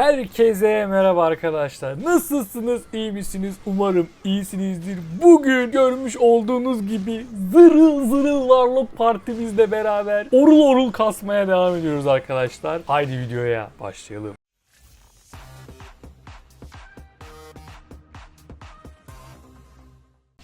Herkese merhaba arkadaşlar. Nasılsınız? İyi misiniz? Umarım iyisinizdir. Bugün görmüş olduğunuz gibi zırıl zırıl varlık partimizle beraber orul orul kasmaya devam ediyoruz arkadaşlar. Haydi videoya başlayalım.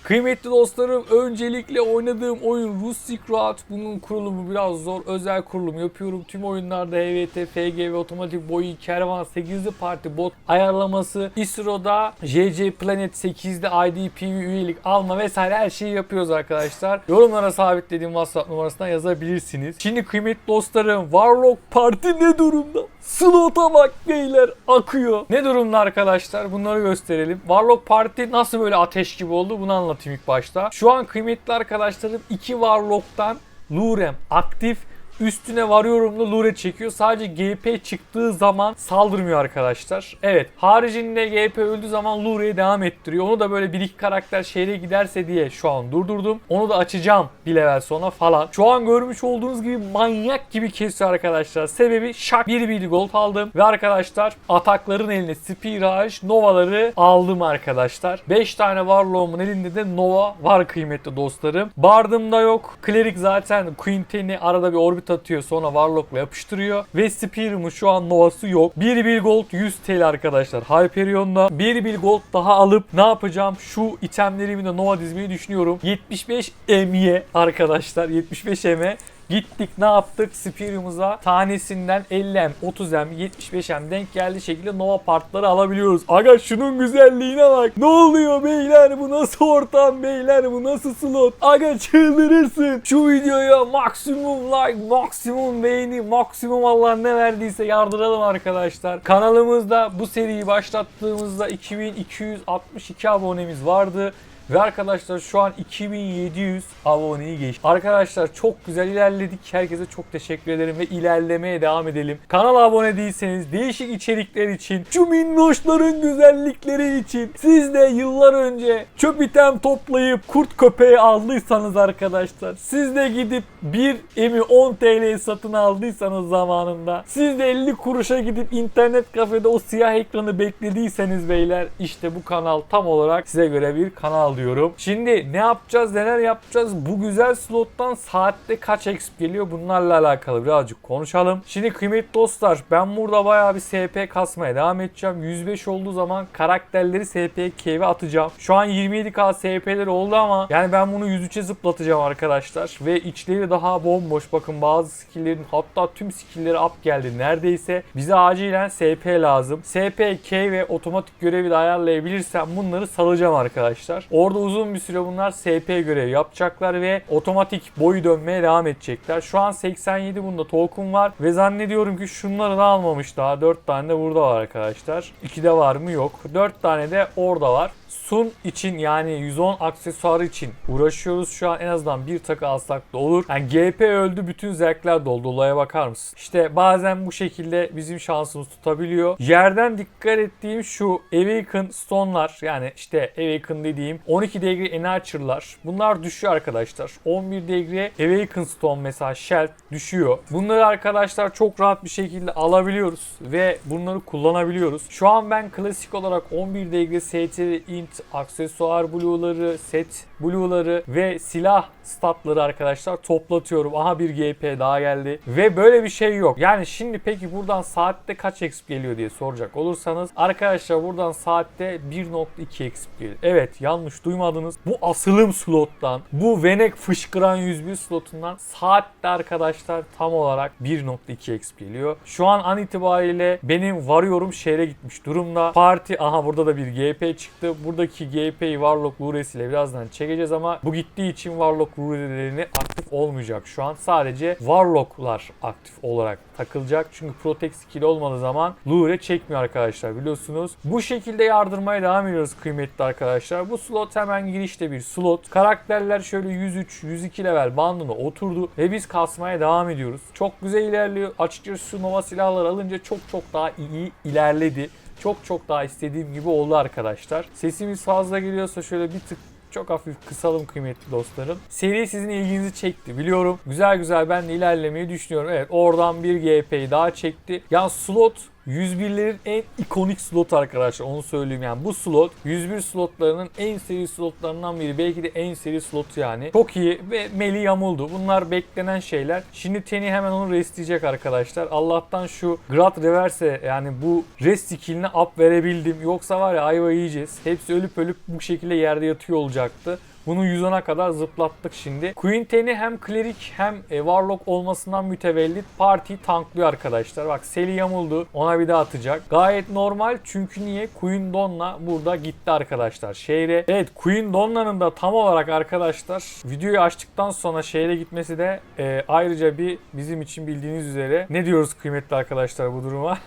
Kıymetli dostlarım öncelikle oynadığım oyun Rustic Route. Bunun kurulumu biraz zor. Özel kurulum yapıyorum. Tüm oyunlarda HVT, FG ve otomatik boyu kervan 8'li parti bot ayarlaması. İSRO'da JJ Planet 8'de IDPV üyelik alma vesaire her şeyi yapıyoruz arkadaşlar. Yorumlara sabitlediğim WhatsApp numarasından yazabilirsiniz. Şimdi kıymetli dostlarım Warlock Parti ne durumda? Slota bak beyler akıyor. Ne durumda arkadaşlar? Bunları gösterelim. Warlock Parti nasıl böyle ateş gibi oldu? Bunu anlatayım ilk başta. Şu an kıymetli arkadaşlarım iki Warlock'tan Lurem aktif Üstüne varıyorumlu Lure çekiyor. Sadece GP çıktığı zaman saldırmıyor arkadaşlar. Evet. Haricinde GP öldüğü zaman Lure'yi devam ettiriyor. Onu da böyle bir iki karakter şehre giderse diye şu an durdurdum. Onu da açacağım bir level sonra falan. Şu an görmüş olduğunuz gibi manyak gibi kesiyor arkadaşlar. Sebebi şak 1 bir gold aldım. Ve arkadaşlar atakların eline Spiraj, Nova'ları aldım arkadaşlar. 5 tane Warlock'umun elinde de Nova var kıymetli dostlarım. Bardımda yok. Cleric zaten Quinten'i arada bir orbit atıyor sonra Warlock'la yapıştırıyor. Ve Spear'ımın şu an Nova'sı yok. 1 bil gold 100 TL arkadaşlar. Hyperion'da 1 bil gold daha alıp ne yapacağım? Şu itemlerimi de Nova dizmeyi düşünüyorum. 75 M'ye arkadaşlar 75 M'e Gittik ne yaptık? Spirium'uza tanesinden 50M, 30M, 75M denk geldiği şekilde Nova partları alabiliyoruz. Aga şunun güzelliğine bak. Ne oluyor beyler? Bu nasıl ortam beyler? Bu nasıl slot? Aga çıldırırsın. Şu videoya maksimum like, maksimum beğeni, maksimum Allah ne verdiyse yardıralım arkadaşlar. Kanalımızda bu seriyi başlattığımızda 2262 abonemiz vardı. Ve arkadaşlar şu an 2700 aboneyi geçti. Arkadaşlar çok güzel ilerledik. Herkese çok teşekkür ederim ve ilerlemeye devam edelim. Kanala abone değilseniz değişik içerikler için, şu minnoşların güzellikleri için siz de yıllar önce çöp item toplayıp kurt köpeği aldıysanız arkadaşlar siz de gidip bir emi 10 TL satın aldıysanız zamanında siz de 50 kuruşa gidip internet kafede o siyah ekranı beklediyseniz beyler işte bu kanal tam olarak size göre bir kanal diyorum. Şimdi ne yapacağız neler yapacağız bu güzel slottan saatte kaç exp geliyor bunlarla alakalı birazcık konuşalım. Şimdi kıymetli dostlar ben burada bayağı bir SP kasmaya devam edeceğim. 105 olduğu zaman karakterleri SP cave'e atacağım. Şu an 27k SP'leri oldu ama yani ben bunu 103'e zıplatacağım arkadaşlar. Ve içleri daha bomboş. Bakın bazı skill'lerin hatta tüm skill'leri up geldi neredeyse. Bize acilen SP lazım. SP, K ve otomatik görevi de ayarlayabilirsem bunları salacağım arkadaşlar. Orada uzun bir süre bunlar SP görevi yapacaklar ve otomatik boyu dönmeye devam edecekler. Şu an 87 bunda token var ve zannediyorum ki şunları da almamış daha. 4 tane de burada var arkadaşlar. 2'de var mı? Yok. 4 tane de orada var. Sun için yani 110 aksesuarı için uğraşıyoruz. Şu an en azından bir takı alsak da olur. Yani GP öldü bütün zevkler doldu. Olaya bakar mısın? İşte bazen bu şekilde bizim şansımız tutabiliyor. Yerden dikkat ettiğim şu Awaken Stone'lar yani işte Awaken dediğim 12 degree Enarcher'lar. Bunlar düşüyor arkadaşlar. 11 degree Awaken Stone mesela Shell düşüyor. Bunları arkadaşlar çok rahat bir şekilde alabiliyoruz ve bunları kullanabiliyoruz. Şu an ben klasik olarak 11 degree ST int aksesuar blue'ları, set blue'ları ve silah statları arkadaşlar toplatıyorum. Aha bir GP daha geldi. Ve böyle bir şey yok. Yani şimdi peki buradan saatte kaç exp geliyor diye soracak olursanız arkadaşlar buradan saatte 1.2 exp geliyor. Evet yanlış duymadınız. Bu asılım slottan, bu Venek fışkıran 101 slotundan saatte arkadaşlar tam olarak 1.2 exp geliyor. Şu an an itibariyle benim varıyorum şehre gitmiş durumda. Parti aha burada da bir GP çıktı. Buradaki GP'yi Warlock Lures ile birazdan çekeceğiz ama bu gittiği için Warlock Lure'lerini aktif olmayacak şu an. Sadece Warlock'lar aktif olarak takılacak. Çünkü Protect skill olmadığı zaman Lure çekmiyor arkadaşlar biliyorsunuz. Bu şekilde yardırmaya devam ediyoruz kıymetli arkadaşlar. Bu slot hemen girişte bir slot. Karakterler şöyle 103-102 level bandına oturdu ve biz kasmaya devam ediyoruz. Çok güzel ilerliyor. Açıkçası Nova silahları alınca çok çok daha iyi ilerledi. Çok çok daha istediğim gibi oldu arkadaşlar. Sesimiz fazla geliyorsa şöyle bir tık çok hafif kısalım kıymetli dostlarım. Seri sizin ilginizi çekti biliyorum. Güzel güzel ben de ilerlemeyi düşünüyorum. Evet oradan bir GP'yi daha çekti. Ya slot 101'lerin en ikonik slot arkadaşlar onu söyleyeyim yani bu slot 101 slotlarının en seri slotlarından biri belki de en seri slot yani. Çok iyi ve Meli yamuldu. Bunlar beklenen şeyler. Şimdi Teni hemen onu restleyecek arkadaşlar. Allah'tan şu Grad Reverse yani bu rest skill'ine up verebildim. Yoksa var ya ayva yiyeceğiz. Hepsi ölüp ölüp bu şekilde yerde yatıyor olacaktı. Bunu 110'a kadar zıplattık şimdi. Queen Ten'i hem klerik hem e, warlock olmasından mütevellit partiyi tanklıyor arkadaşlar. Bak Seli yamuldu. Ona bir daha atacak. Gayet normal çünkü niye? Queen Donna burada gitti arkadaşlar şehre. Evet Queen Donna'nın da tam olarak arkadaşlar videoyu açtıktan sonra şehre gitmesi de e, ayrıca bir bizim için bildiğiniz üzere ne diyoruz kıymetli arkadaşlar bu duruma?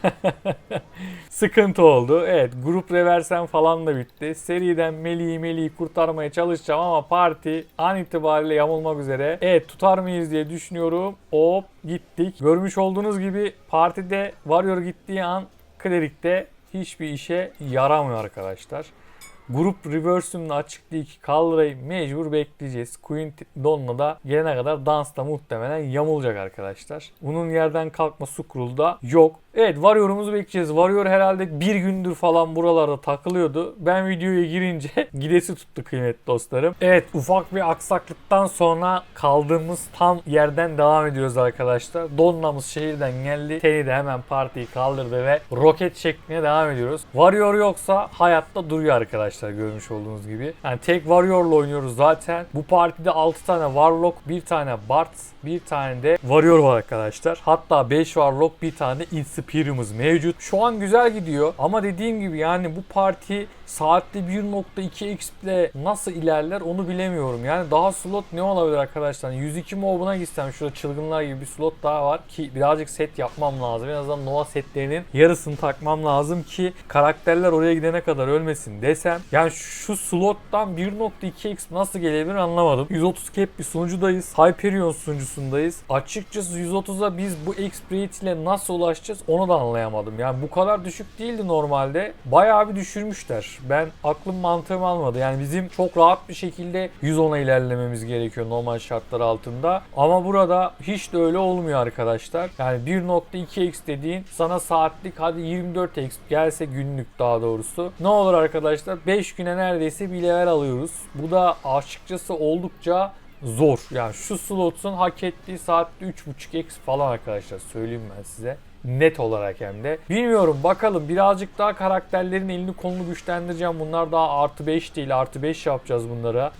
Sıkıntı oldu. Evet grup reversen falan da bitti. Seriden Melih'i Melih'i kurtarmaya çalışacağım ama parti an itibariyle yamulmak üzere. Evet tutar mıyız diye düşünüyorum. Hop gittik. Görmüş olduğunuz gibi partide Warrior gittiği an Cleric'te hiçbir işe yaramıyor arkadaşlar. Grup reverse'ümle açık değil ki Kaldırayı mecbur bekleyeceğiz. Queen Donna da gelene kadar dansta muhtemelen yamulacak arkadaşlar. Bunun yerden kalkma Sukrull'da yok. Evet Warrior'umuzu bekleyeceğiz. Warrior herhalde bir gündür falan buralarda takılıyordu. Ben videoya girince gidesi tuttu kıymetli dostlarım. Evet ufak bir aksaklıktan sonra kaldığımız tam yerden devam ediyoruz arkadaşlar. Donna'mız şehirden geldi. Teni de hemen partiyi kaldırdı ve roket şeklinde devam ediyoruz. Warrior yoksa hayatta duruyor arkadaşlar görmüş olduğunuz gibi. Yani tek Warrior'la oynuyoruz zaten. Bu partide 6 tane Warlock, bir tane Bard, bir tane de Warrior var arkadaşlar. Hatta 5 Warlock, bir tane Inspirium'uz mevcut. Şu an güzel gidiyor ama dediğim gibi yani bu parti saatte 1.2 XP ile nasıl ilerler onu bilemiyorum. Yani daha slot ne olabilir arkadaşlar? 102 mobuna gitsem şurada çılgınlar gibi bir slot daha var ki birazcık set yapmam lazım. En azından Nova setlerinin yarısını takmam lazım ki karakterler oraya gidene kadar ölmesin desem. Yani şu slottan 1.2 XP nasıl gelebilir anlamadım. 130 cap bir sunucudayız. Hyperion sunucusundayız. Açıkçası 130'a biz bu XP rate ile nasıl ulaşacağız onu da anlayamadım. Yani bu kadar düşük değildi normalde. Bayağı bir düşürmüşler. Ben aklım mantığım almadı. Yani bizim çok rahat bir şekilde 110'a ilerlememiz gerekiyor normal şartlar altında. Ama burada hiç de öyle olmuyor arkadaşlar. Yani 1.2x dediğin sana saatlik hadi 24x gelse günlük daha doğrusu. Ne olur arkadaşlar 5 güne neredeyse bir level alıyoruz. Bu da açıkçası oldukça zor. Yani şu slotun hak ettiği saatte 3.5x falan arkadaşlar söyleyeyim ben size net olarak hem de. Bilmiyorum bakalım birazcık daha karakterlerin elini kolunu güçlendireceğim. Bunlar daha artı 5 değil artı 5 yapacağız bunlara.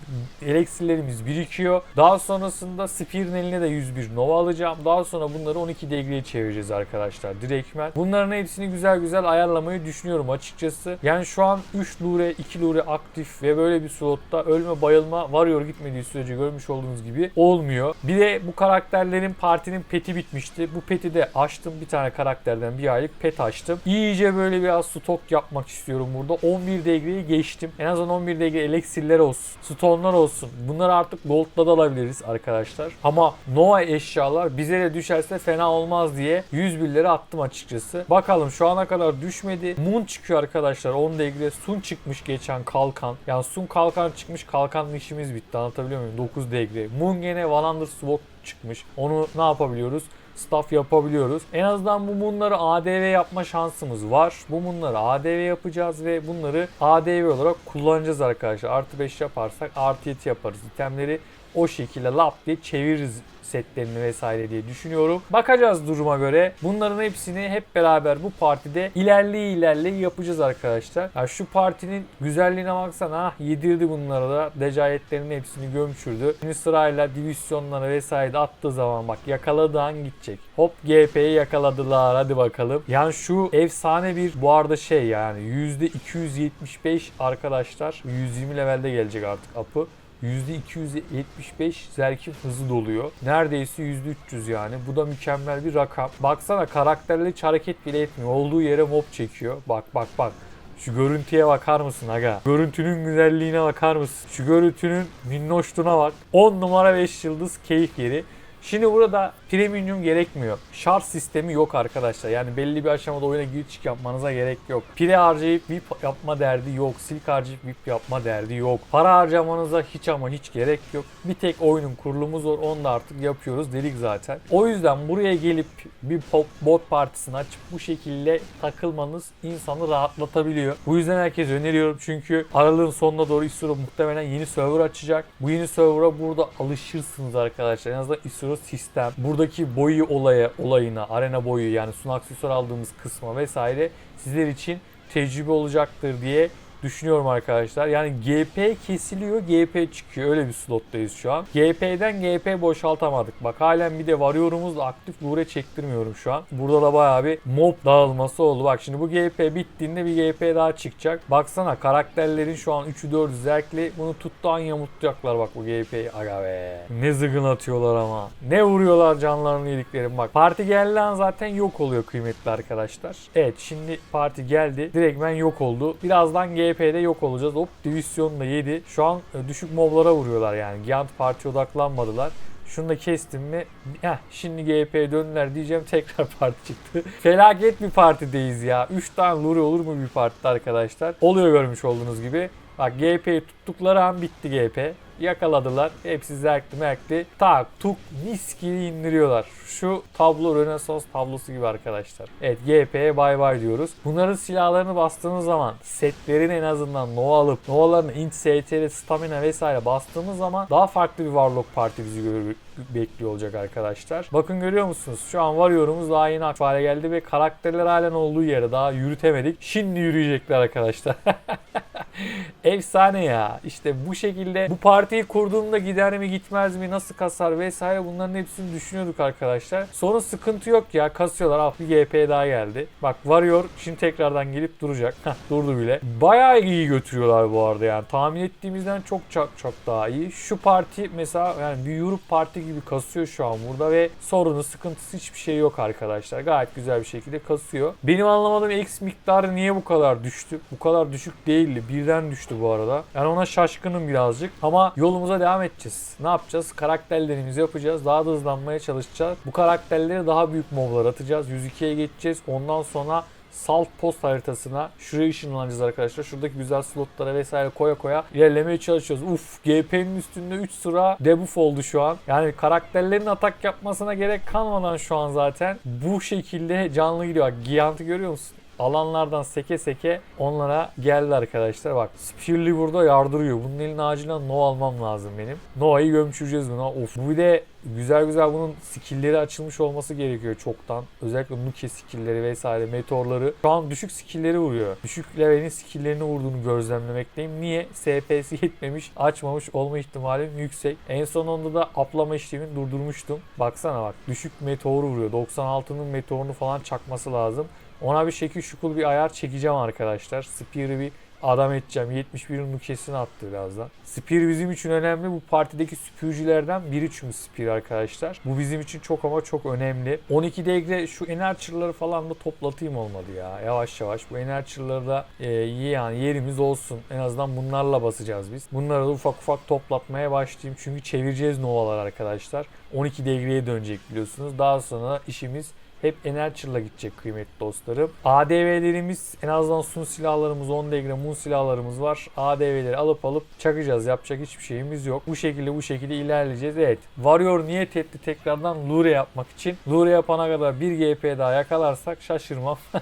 Eleksirlerimiz birikiyor. Daha sonrasında Spear'ın eline de 101 Nova alacağım. Daha sonra bunları 12 degre'ye çevireceğiz arkadaşlar direktmen. Bunların hepsini güzel güzel ayarlamayı düşünüyorum açıkçası. Yani şu an 3 lure 2 lure aktif ve böyle bir slotta ölme bayılma varıyor gitmediği sürece görmüş olduğunuz gibi olmuyor. Bir de bu karakterlerin partinin peti bitmişti. Bu peti de açtım bir tane karakterden bir aylık pet açtım. İyice böyle biraz stok yapmak istiyorum burada. 11 degreyi geçtim. En azından 11 degre eliksirler olsun. Stone'lar olsun. Bunları artık gold'la da alabiliriz arkadaşlar. Ama Nova eşyalar bize de düşerse fena olmaz diye 101'leri attım açıkçası. Bakalım şu ana kadar düşmedi. Moon çıkıyor arkadaşlar 10 degre. Sun çıkmış geçen kalkan. Yani Sun kalkan çıkmış. Kalkanlı işimiz bitti. Anlatabiliyor muyum? 9 degre. Moon gene 100 sword çıkmış. Onu ne yapabiliyoruz? Staff yapabiliyoruz. En azından bu bunları ADV yapma şansımız var. Bu bunları ADV yapacağız ve bunları ADV olarak kullanacağız arkadaşlar. Artı 5 yaparsak artı 7 yaparız. İtemleri o şekilde lap diye çeviririz setlerini vesaire diye düşünüyorum. Bakacağız duruma göre. Bunların hepsini hep beraber bu partide ilerleye ilerleye yapacağız arkadaşlar. Ya şu partinin güzelliğine baksana. Ah, yedirdi bunlara da. Decayetlerin hepsini gömçürdü. Şimdi sırayla divizyonlara vesaire attığı zaman bak yakaladığı an gidecek. Hop GP'yi yakaladılar. Hadi bakalım. Yani şu efsane bir bu arada şey yani %275 arkadaşlar 120 levelde gelecek artık apı. %275 zerkin hızı doluyor. Neredeyse %300 yani. Bu da mükemmel bir rakam. Baksana karakterle hiç hareket bile etmiyor. Olduğu yere mob çekiyor. Bak bak bak. Şu görüntüye bakar mısın aga? Görüntünün güzelliğine bakar mısın? Şu görüntünün minnoşluğuna bak. 10 numara 5 yıldız keyif yeri. Şimdi burada Premium gerekmiyor. Şarj sistemi yok arkadaşlar. Yani belli bir aşamada oyuna giriş çık yapmanıza gerek yok. Pile harcayıp VIP yapma derdi yok. Silk harcayıp VIP yapma derdi yok. Para harcamanıza hiç ama hiç gerek yok. Bir tek oyunun kurulumu zor. Onu da artık yapıyoruz dedik zaten. O yüzden buraya gelip bir pop bot partisini açıp bu şekilde takılmanız insanı rahatlatabiliyor. Bu yüzden herkese öneriyorum çünkü aralığın sonuna doğru Isuro muhtemelen yeni server açacak. Bu yeni server'a burada alışırsınız arkadaşlar. En azından Isuro sistem, buradaki boyu olaya, olayına, arena boyu yani sun aksesuar aldığımız kısma vesaire sizler için tecrübe olacaktır diye düşünüyorum arkadaşlar. Yani GP kesiliyor, GP çıkıyor. Öyle bir slottayız şu an. GP'den GP boşaltamadık. Bak halen bir de varıyorumuz da aktif lure çektirmiyorum şu an. Burada da bayağı bir mob dağılması oldu. Bak şimdi bu GP bittiğinde bir GP daha çıkacak. Baksana karakterlerin şu an 3'ü 4'ü zevkli. Bunu tuttuğun yamutacaklar bak bu GP'yi. Aga be. Ne zıgın atıyorlar ama. Ne vuruyorlar canlarını yediklerim bak. Parti geldiği an zaten yok oluyor kıymetli arkadaşlar. Evet şimdi parti geldi. Direktmen yok oldu. Birazdan GP'de yok olacağız. Hop divisyonu da yedi. Şu an e, düşük moblara vuruyorlar yani. Giant Parti odaklanmadılar. Şunu da kestim mi? Heh, şimdi GP'ye döndüler diyeceğim tekrar parti çıktı. Felaket bir partideyiz ya. 3 tane lure olur mu bir partide arkadaşlar? Oluyor görmüş olduğunuz gibi. Bak GP'yi tuttukları an bitti GP. Yakaladılar. Hepsi zerkli merkli. Tak tuk mis gibi indiriyorlar. Şu tablo Rönesans tablosu gibi arkadaşlar. Evet GP'ye bay bay diyoruz. Bunların silahlarını bastığımız zaman setlerin en azından Nova alıp Nova'ların int, STR, stamina vesaire bastığımız zaman daha farklı bir Warlock parti bizi görür, bekliyor olacak arkadaşlar. Bakın görüyor musunuz? Şu an varıyorumuz daha yeni aktif geldi ve karakterler halen olduğu yere daha yürütemedik. Şimdi yürüyecekler arkadaşlar. Efsane ya. İşte bu şekilde bu partiyi kurduğumda gider mi gitmez mi nasıl kasar vesaire bunların hepsini düşünüyorduk arkadaşlar. Sonra sıkıntı yok ya kasıyorlar. Ah bir GP daha geldi. Bak varıyor şimdi tekrardan gelip duracak. Durdu bile. Bayağı iyi götürüyorlar bu arada yani. Tahmin ettiğimizden çok çok çok daha iyi. Şu parti mesela yani bir Europe parti gibi kasıyor şu an burada ve sorunu sıkıntısı hiçbir şey yok arkadaşlar. Gayet güzel bir şekilde kasıyor. Benim anlamadığım X miktarı niye bu kadar düştü? Bu kadar düşük değildi. Birden düştü bu arada. Yani ona şaşkınım birazcık. Ama yolumuza devam edeceğiz. Ne yapacağız? Karakterlerimizi yapacağız. Daha da hızlanmaya çalışacağız. Bu karakterleri daha büyük moblar atacağız. 102'ye geçeceğiz. Ondan sonra Salt Post haritasına şuraya ışınlanacağız arkadaşlar. Şuradaki güzel slotlara vesaire koya koya ilerlemeye çalışıyoruz. Uf GP'nin üstünde 3 sıra debuff oldu şu an. Yani karakterlerin atak yapmasına gerek kalmadan şu an zaten bu şekilde canlı gidiyor. Bak görüyor musun? Alanlardan seke seke onlara geldi arkadaşlar. Bak Spearly burada yardırıyor. Bunun eline acilen No almam lazım benim. No'yu gömçüreceğiz buna. Of. Bu bir de güzel güzel bunun skill'leri açılmış olması gerekiyor çoktan. Özellikle Nuke skill'leri vesaire meteorları. Şu an düşük skill'leri vuruyor. Düşük levelin skill'lerini vurduğunu gözlemlemekteyim. Niye? SP'si yetmemiş, açmamış olma ihtimalim yüksek. En son onda da aplama işlemini durdurmuştum. Baksana bak düşük meteoru vuruyor. 96'nın meteorunu falan çakması lazım. Ona bir şekil şukul bir ayar çekeceğim arkadaşlar. Spear'ı bir adam edeceğim. 71'in nukesini attı birazdan. Spear bizim için önemli. Bu partideki süpürücülerden biri çünkü Spear arkadaşlar. Bu bizim için çok ama çok önemli. 12 degre şu enerchırları falan da toplatayım olmadı ya. Yavaş yavaş. Bu enerchırları da e, yani yerimiz olsun. En azından bunlarla basacağız biz. Bunları da ufak ufak toplatmaya başlayayım. Çünkü çevireceğiz Nova'lar arkadaşlar. 12 degreye dönecek biliyorsunuz. Daha sonra işimiz hep Enerchil'la gidecek kıymetli dostlarım. ADV'lerimiz en azından sun silahlarımız 10 degre mun silahlarımız var. ADV'leri alıp alıp çakacağız. Yapacak hiçbir şeyimiz yok. Bu şekilde bu şekilde ilerleyeceğiz. Evet. Warrior niyet etti tekrardan Lure yapmak için. Lure yapana kadar bir GP daha yakalarsak şaşırmam.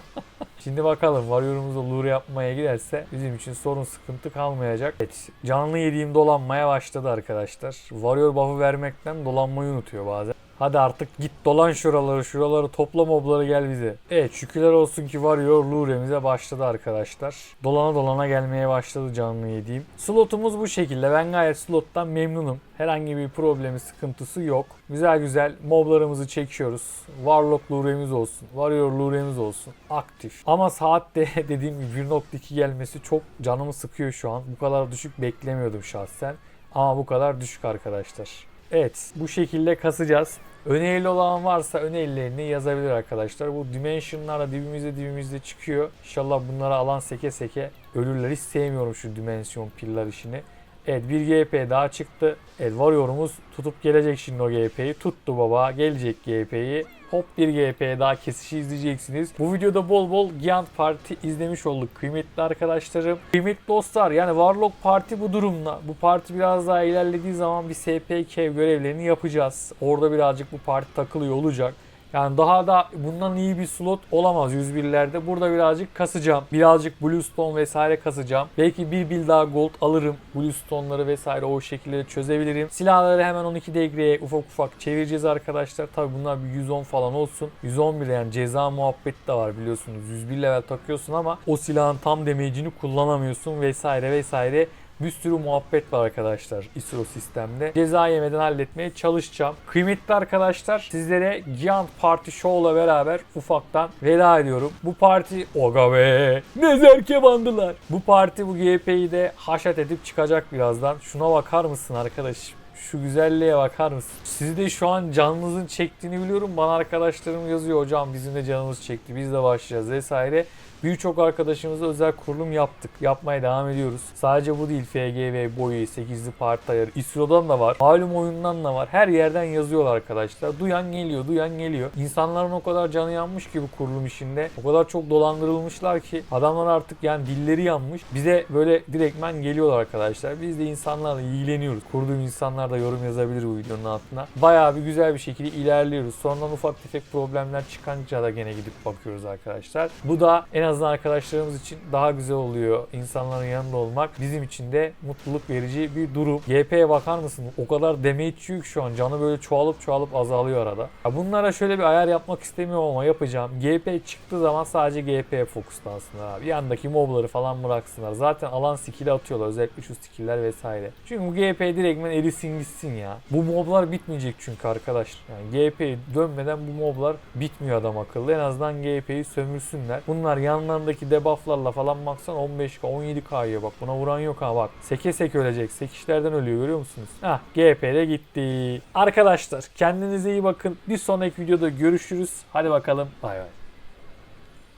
Şimdi bakalım Warrior'umuzda lure yapmaya giderse bizim için sorun sıkıntı kalmayacak. Evet canlı yediğim dolanmaya başladı arkadaşlar. Warrior buff'ı vermekten dolanmayı unutuyor bazen. Hadi artık git dolan şuraları şuraları topla mobları gel bize. Evet şükürler olsun ki Warrior Lure'mize başladı arkadaşlar. Dolana dolana gelmeye başladı canlı yediğim. Slotumuz bu şekilde. Ben gayet slottan memnunum. Herhangi bir problemi sıkıntısı yok. Güzel güzel moblarımızı çekiyoruz. Warlock Lure'miz olsun. Warrior Lure'miz olsun. Aktif. Ama saatte dediğim gibi 1.2 gelmesi çok canımı sıkıyor şu an. Bu kadar düşük beklemiyordum şahsen. Ama bu kadar düşük arkadaşlar. Evet bu şekilde kasacağız. Önerili olan varsa önerilerini yazabilir arkadaşlar. Bu dimensionlar da dibimizde dibimizde çıkıyor. İnşallah bunları alan seke seke ölürler. Hiç sevmiyorum şu dimension pillar işini. Evet bir GP daha çıktı. Evet Warrior'umuz tutup gelecek şimdi o GP'yi. Tuttu baba. Gelecek GP'yi. Hop bir GP daha kesişi izleyeceksiniz. Bu videoda bol bol Giant Party izlemiş olduk kıymetli arkadaşlarım. Kıymetli dostlar yani Warlock Party bu durumda. Bu parti biraz daha ilerlediği zaman bir SPK görevlerini yapacağız. Orada birazcık bu parti takılıyor olacak. Yani daha da bundan iyi bir slot olamaz 101'lerde. Burada birazcık kasacağım. Birazcık Bluestone vesaire kasacağım. Belki bir bil daha gold alırım. Bluestone'ları vesaire o şekilde çözebilirim. Silahları hemen 12 degreye ufak ufak çevireceğiz arkadaşlar. Tabi bunlar bir 110 falan olsun. 111 yani ceza muhabbeti de var biliyorsunuz. 101 level takıyorsun ama o silahın tam damage'ini kullanamıyorsun vesaire vesaire. Bir sürü muhabbet var arkadaşlar ISRO sistemde. Ceza yemeden halletmeye çalışacağım. Kıymetli arkadaşlar sizlere Giant Party Show'la beraber ufaktan veda ediyorum. Bu parti oga be ne zerke bandılar. Bu parti bu GP'yi de haşat edip çıkacak birazdan. Şuna bakar mısın arkadaş? Şu güzelliğe bakar mısın? Siz de şu an canınızın çektiğini biliyorum. Bana arkadaşlarım yazıyor hocam bizim de canımız çekti. Biz de başlayacağız vesaire. Birçok arkadaşımıza özel kurulum yaptık. Yapmaya devam ediyoruz. Sadece bu değil. FGV, Boyu, 8'li parti ayarı. İsro'dan da var. Malum oyundan da var. Her yerden yazıyorlar arkadaşlar. Duyan geliyor, duyan geliyor. İnsanların o kadar canı yanmış ki bu kurulum işinde. O kadar çok dolandırılmışlar ki adamlar artık yani dilleri yanmış. Bize böyle direktmen geliyorlar arkadaşlar. Biz de insanlarla ilgileniyoruz. Kurduğum insanlar da yorum yazabilir bu videonun altına. Bayağı bir güzel bir şekilde ilerliyoruz. Sonradan ufak tefek problemler çıkanca da gene gidip bakıyoruz arkadaşlar. Bu da en azından arkadaşlarımız için daha güzel oluyor. İnsanların yanında olmak bizim için de mutluluk verici bir durum. GP'ye bakar mısın? O kadar damage yük şu an. Canı böyle çoğalıp çoğalıp azalıyor arada. Ya bunlara şöyle bir ayar yapmak istemiyorum ama yapacağım. GP çıktığı zaman sadece GP'ye fokuslansınlar abi. Yandaki mobları falan bıraksınlar. Zaten alan skill'i atıyorlar. Özellikle şu skill'ler vesaire. Çünkü bu GP direktmen erisin gitsin ya. Bu moblar bitmeyecek çünkü arkadaş. Yani GP dönmeden bu moblar bitmiyor adam akıllı. En azından GP'yi sömürsünler. Bunlar yanlarındaki debufflarla falan baksan 15k 17k'ya bak. Buna vuran yok ha bak. Seke seke ölecek. Sekişlerden ölüyor görüyor musunuz? Hah GP'de gitti. Arkadaşlar kendinize iyi bakın. Bir sonraki videoda görüşürüz. Hadi bakalım. Bay bay.